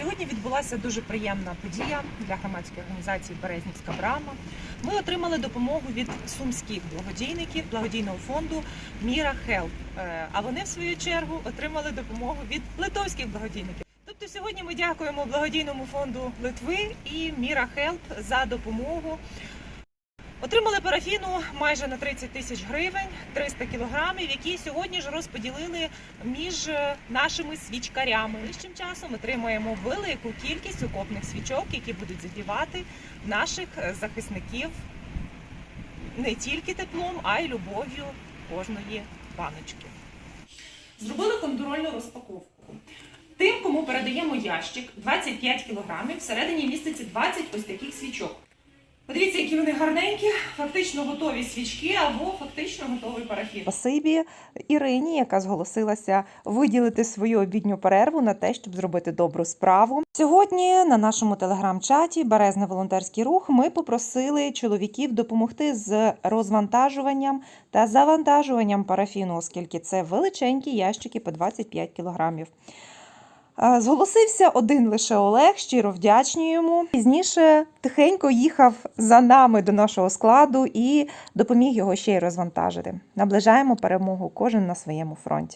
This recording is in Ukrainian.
Сьогодні відбулася дуже приємна подія для громадської організації Березнівська брама. Ми отримали допомогу від сумських благодійників благодійного фонду Міра Хелп. Е, А вони в свою чергу отримали допомогу від литовських благодійників. Тобто сьогодні ми дякуємо благодійному фонду Литви і Міра Хелп за допомогу. Отримали парафіну майже на 30 тисяч гривень, 300 кілограмів, які сьогодні ж розподілили між е, нашими свічкарями. Ближчим часом отримаємо велику кількість окопних свічок, які будуть задівати наших е, захисників не тільки теплом, а й любов'ю кожної баночки. Зробили контрольну розпаковку. Тим, кому передаємо ящик 25 кілограмів, всередині міститься 20 ось таких свічок. Які вони гарненькі, фактично готові свічки або фактично готовий парафін. Спасибі Ірині, яка зголосилася виділити свою обідню перерву на те, щоб зробити добру справу. Сьогодні на нашому телеграм-чаті Березний волонтерський рух ми попросили чоловіків допомогти з розвантажуванням та завантажуванням парафіну, оскільки це величенькі ящики по 25 кілограмів. Зголосився один лише Олег, щиро вдячні йому. Пізніше тихенько їхав за нами до нашого складу і допоміг його ще й розвантажити. Наближаємо перемогу кожен на своєму фронті.